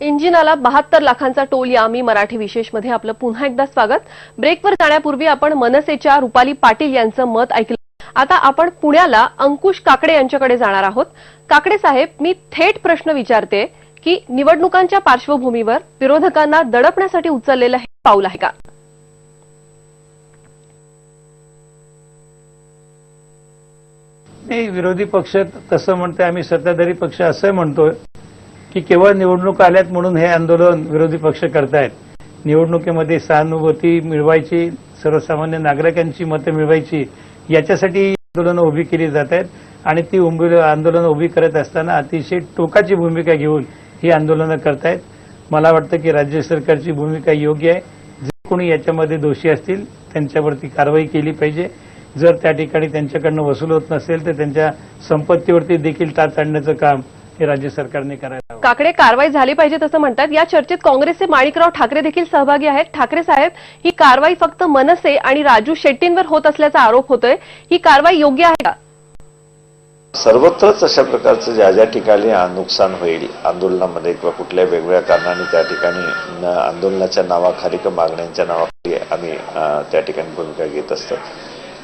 इंजिनाला बहात्तर लाखांचा टोल या मी मराठी विशेषमध्ये आपलं पुन्हा एकदा स्वागत. ब्रेकवर जाण्यापूर्वी आपण मनसेच्या रुपाली पाटील यांचं मत ऐकलं. आता आपण पुण्याला अंकुश काकडे यांच्याकडे जाणार आहोत. काकडे साहेब मी थेट प्रश्न विचारते की निवडणुकांच्या पार्श्वभूमीवर विरोधकांना दडपण्यासाठी उचललेलं हे पाऊल आहे का? नाही विरोधी पक्ष तसं म्हणते आम्ही सत्ताधारी पक्ष असं म्हणतोय. की केवळ निवडणूक आल्यात म्हणून हे आंदोलन विरोधी पक्ष करतायत. निवडणुकीमध्ये सहानुभूती मिळवायची सर्वसामान्य नागरिकांची मतं मिळवायची याच्यासाठी आंदोलनं उभी केली जात आहेत आणि ती उभी आंदोलनं उभी करत असताना अतिशय टोकाची भूमिका घेऊन ही आंदोलनं करतायत. मला वाटतं की राज्य सरकारची भूमिका योग्य आहे. जे कोणी याच्यामध्ये दोषी असतील त्यांच्यावरती कारवाई केली पाहिजे. जर त्या ठिकाणी त्यांच्याकडनं वसूल होत नसेल तर त्यांच्या संपत्तीवरती देखील ताच आणण्याचं काम हे राज्य सरकारने करायला काकडे कारवाई झाली पाहिजे तसं म्हणतात. या चर्चेत काँग्रेसचे माणिकराव ठाकरे देखील सहभागी आहेत. ठाकरे साहेब ही कारवाई फक्त मनसे आणि राजू शेट्टींवर होत असल्याचा आरोप होतोय. ही कारवाई योग्य आहे का? सर्वत्रच अशा प्रकारचं ज्या ज्या ठिकाणी नुकसान होईल आंदोलनामध्ये किंवा कुठल्या वेगवेगळ्या कारणाने त्या ठिकाणी आंदोलनाच्या नावाखाली किंवा मागण्यांच्या नावाखाली आम्ही त्या ठिकाणी भूमिका घेत असतो.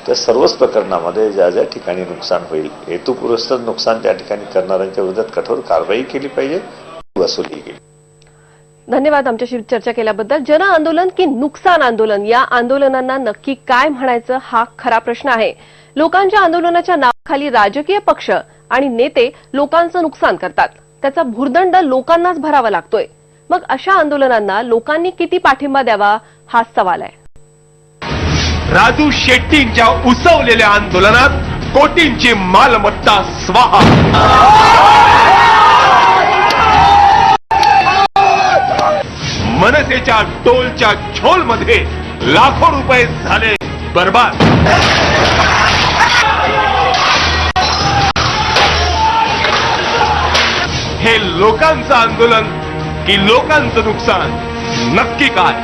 त्या सर्वच प्रकरणामध्ये ज्या ज्या ठिकाणी नुकसान होईल हेतुपुरस्तर नुकसान त्या ठिकाणी करणाऱ्यांच्या विरोधात कठोर कारवाई केली पाहिजे वसुली केली धन्यवाद आमच्याशी चर्चा केल्याबद्दल. जन आंदोलन की नुकसान आंदोलन? या आंदोलनांना नक्की काय म्हणायचं हा खरा प्रश्न आहे. लोकांच्या आंदोलनाच्या नावाखाली राजकीय पक्ष आणि नेते लोकांचं नुकसान करतात. त्याचा भुर्दंड लोकांनाच भरावा लागतोय. मग अशा आंदोलनांना लोकांनी किती पाठिंबा द्यावा? हा सवाल आहे. राजू शेट्टींच्या उसवलेल्या आंदोलनात कोटींची मालमत्ता स्वाहा. मनसेच्या टोलच्या झोलमध्ये लाखो रुपये झाले बर्बाद. हे लोकांचं आंदोलन की लोकांचं नुकसान नक्की काय?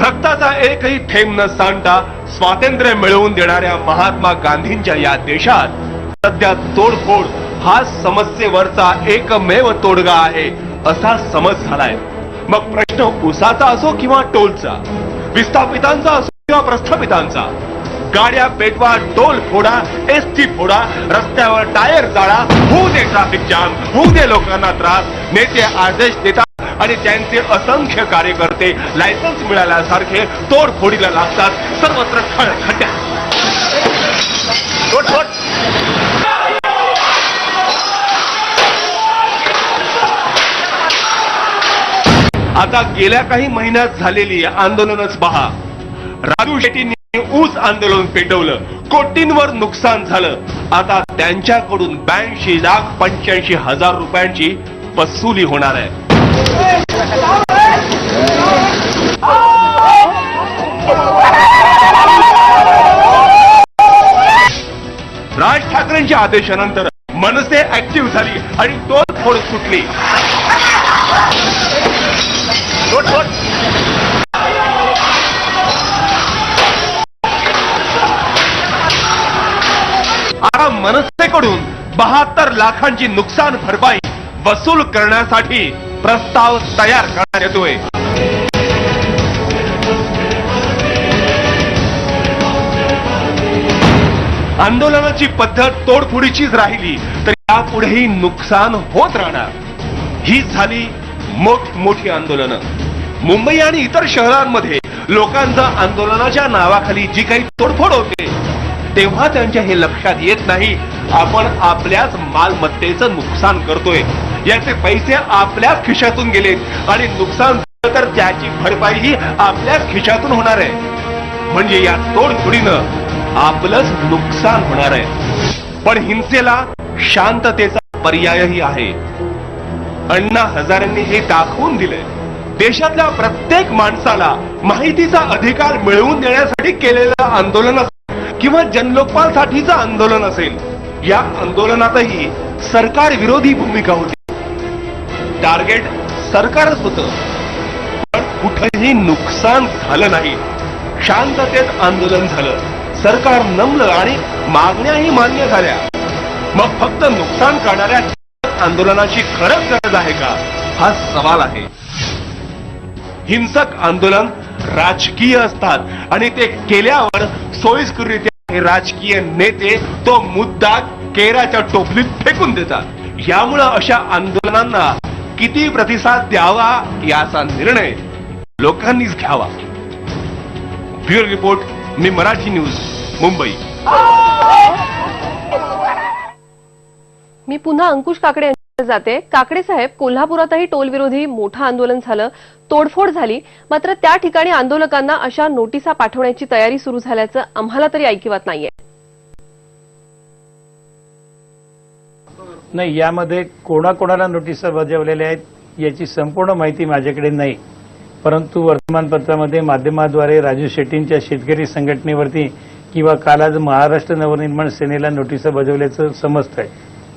रक्ताचा एकही थेंब न सांडता स्वातंत्र्य मिळवून देणाऱ्या महात्मा गांधींच्या या देशात सध्या तोडफोड हा समस्येवरचा एकमेव तोडगा आहे असा समज झालाय. मग प्रश्न उसाचा असो किंवा टोलचा विस्थापितांचा असो किंवा प्रस्थापितांचा गाड्या पेटवा टोल फोडा एस टी फोडा रस्त्यावर टायर जाळा होऊ दे ट्रॅफिक जाम होऊ दे लोकांना त्रास नेते आदेश देतात. आणि त्यांचे असंख्य कार्यकर्ते लायसन्स मिळाल्यासारखे तोडफोडीला लागतात. सर्वत्र खळखट्या आता गेल्या काही महिन्यात झालेली आंदोलनच पहा. राजू शेट्टींनी ऊस आंदोलन पेटवलं. कोटींवर नुकसान झालं. आता त्यांच्याकडून ब्याऐंशी लाख पंच्याऐंशी हजार रुपयांची वसुली होणार आहे. राज ठाकरेंच्या आदेशानंतर मनसे ऍक्टिव्ह झाली आणि सुटली फोड, फोड. आता मनसेकडून बहात्तर लाखांची नुकसान भरपाई वसूल करण्यासाठी प्रस्ताव तयार करण्यात येतोय. आंदोलनाची पद्धत तोडफोडीचीच राहिली तर यापुढेही नुकसान होत राहणार. ही झाली मोठमोठी आंदोलनं. मुंबई आणि इतर शहरांमध्ये लोकांचा आंदोलनाच्या नावाखाली जी काही तोडफोड होते तेव्हा त्यांच्या हे लक्षात येत नाही आपण आपल्याच मालमत्तेचं नुकसान करतोय. याचे पैसे आपल्याच खिशातून गेले आणि नुकसान झालं तर त्याची भरपाईही आपल्याच खिशातून होणार आहे. म्हणजे या तोडफोडीनं आपलंच नुकसान होणार आहे. पण हिंसेला शांततेचा पर्यायही आहे. अण्णा हजारेंनी हे दाखवून दिलंय देशातल्या प्रत्येक माणसाला माहितीचा अधिकार मिळवून देण्यासाठी केलेलं आंदोलन किंवा किंवा जनलोकपालसाठीचं आंदोलन असेल या आंदोलनातही सरकार विरोधी भूमिका होती. टार्गेट सरकारच होतं. पण कुठेही नुकसान झालं नाही. शांततेत आंदोलन झालं. सरकार नमलं आणि मागण्याही मान्य झाल्या. मग फक्त नुकसान करणाऱ्या आंदोलनाची खरंच गरज आहे का? हा सवाल आहे. हिंसक आंदोलन राजकीय असतात आणि ते केल्यावर सोयीस्कररित्या हे राजकीय नेते तो मुद्दा केराच्या टोपलीत फेकून देतात. यामुळं अशा आंदोलनांना किती प्रतिसाद द्यावा याचा निर्णय लोकांनीच घ्यावा. ब्युरो रिपोर्ट मी मराठी न्यूज मुंबई. मी पुन्हा अंकुश काकडे जाते. काकडे साहेब कोल्हापुरातही टोलविरोधी मोठं आंदोलन झालं. तोडफोड झाली. मात्र त्या ठिकाणी आंदोलकांना अशा नोटिसा पाठवण्याची तयारी सुरू झाल्याचं आम्हाला तरी ऐकिवात नाहीये. नाही यामध्ये कोणाकोणाला नोटिसा बजावलेल्या आहेत याची संपूर्ण माहिती माझ्याकडे नाही. परंतु वर्तमानपत्रामध्ये माध्यमाद्वारे राजू शेट्टींच्या शेतकरी संघटनेवरती किंवा काल आज महाराष्ट्र नवनिर्माण सेनेला नोटिसा बजावल्याचं समजतंय.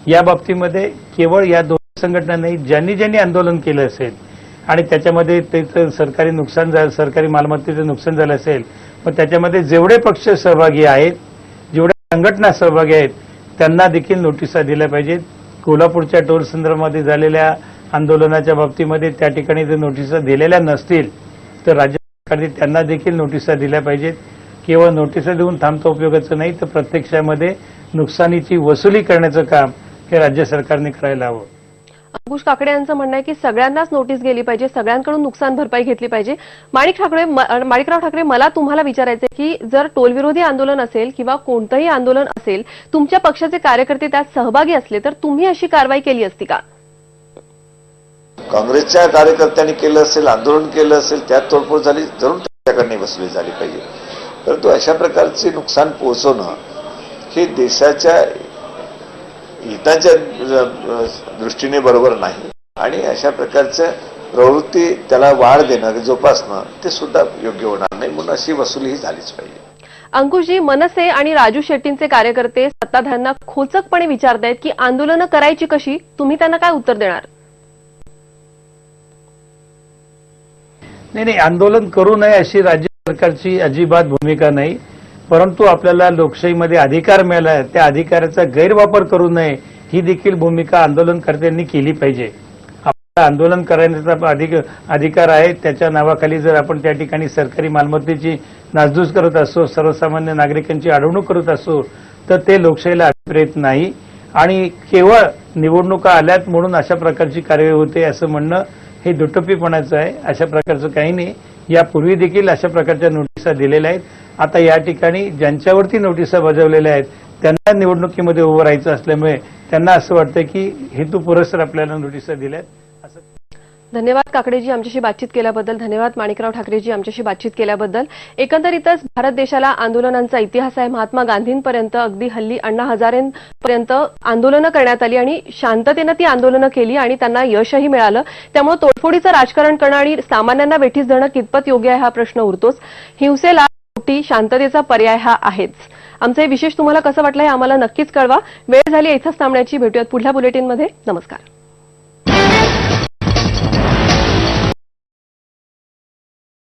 या बाबतीमध्ये केवळ या दोन संघटना नाही ज्यांनी ज्यांनी आंदोलन केलं असेल आणि त्याच्यामध्ये त्याचं सरकारी नुकसान झालं सरकारी मालमत्तेचं नुकसान झालं असेल मग त्याच्यामध्ये जेवढे पक्ष सहभागी आहेत जेवढ्या संघटना सहभागी आहेत त्यांना देखील नोटिसा दिल्या पाहिजेत. कोल्हापूरच्या टोल संदर्भामध्ये झालेल्या आंदोलनाच्या बाबतीमध्ये त्या ठिकाणी जर नोटिसा दिलेल्या नसतील तर राज्य सरकारने त्यांना देखील नोटिसा दिल्या पाहिजेत. केवळ नोटिसा देऊन थांबता उपयोगाचं नाही तर प्रत्यक्षामध्ये नुकसानीची वसुली करण्याचं काम हे राज्य सरकारने करायला हवं. अंकुश काकडे यांचं म्हणणं आहे की सगळ्यांनाच नोटीस गेली पाहिजे सगळ्यांकडून नुकसान भरपाई घेतली पाहिजे. माणिक ठाकरे माणिकराव ठाकरे मला तुम्हाला विचारायचं की जर टोलविरोधी आंदोलन असेल किंवा कोणतंही आंदोलन असेल तुमच्या पक्षाचे कार्यकर्ते त्यात सहभागी असले तर तुम्ही अशी कारवाई केली असती का? काँग्रेसच्या कार्यकर्त्यांनी केलं असेल आंदोलन केलं असेल त्यात तोडफोड झाली जरूर त्यांच्याकडनं वसुली झाली पाहिजे. परंतु अशा प्रकारचे नुकसान पोहोचवणं हे देशाच्या हिताच्या दृष्टीने बरोबर नाही. आणि अशा प्रकारच्या प्रवृत्ती त्याला वाढ देणं जोपासणं ते सुद्धा योग्य होणार नाही म्हणून अशी वसुली ही झालीच पाहिजे. अंकुशजी मनसे आणि राजू शेट्टींचे कार्यकर्ते सत्ताधाऱ्यांना खोचकपणे विचारतायत की आंदोलनं करायची कशी? तुम्ही त्यांना काय उत्तर देणार? नाही नाही आंदोलन करू नये अशी राज्य सरकारची अजिबात भूमिका नाही. परंतु आपल्याला लोकशाहीमध्ये अधिकार मिळाला आहे त्या अधिकाराचा गैरवापर करू नये ही देखील भूमिका आंदोलनकर्त्यांनी केली पाहिजे. आपल्याला आंदोलन करण्याचा अधिक अधिकार आहे त्याच्या नावाखाली जर आपण त्या ठिकाणी सरकारी मालमत्तेची नासधूस करत असो सर्वसामान्य नागरिकांची अडवणूक करत असो तर ते लोकशाहीला अभिप्रेत नाही. आणि केवळ निवडणुका आल्यात म्हणून अशा प्रकारची कार्यवाही होते असं म्हणणं हे दुटप्पीपणाचं आहे. अशा प्रकारचं काही नाही. यापूर्वी देखील अशा प्रकारच्या नोटिसा दिलेल्या आहेत. आता या ठिकाणी ज्यांच्यावरती नोटिसा बजावलेल्या आहेत त्यांना निवडणुकीमध्ये उभं राहायचं असल्यामुळे त्यांना असं वाटतं की हेतुपुरस्सर आपल्याला नोटिसा दिल्या आहेत धन्यवाद काकडेजी आमच्याशी बातचीत केल्याबद्दल. धन्यवाद माणिकराव ठाकरेजी आमच्याशी बातचीत केल्याबद्दल. एकंदरीतच भारत देशाला आंदोलनांचा इतिहास आहे. महात्मा गांधींपर्यंत अगदी हल्ली अण्णा हजारेंपर्यंत आंदोलनं करण्यात आली आणि शांततेनं ती आंदोलनं केली आणि त्यांना यशही मिळालं. त्यामुळे तोडफोडीचं राजकारण करणं आणि सामान्यांना वेठीस धरणं कितपत योग्य आहे हा प्रश्न उरतोच. हिंसेला शेवटी शांततेचा पर्याय हा आहेच. आमचं हे विशेष तुम्हाला कसं वाटलं हे आम्हाला नक्कीच कळवा. वेळ झाली इथंच थांबण्याची. भेटूयात पुढल्या बुलेटिनमध्ये. नमस्कार.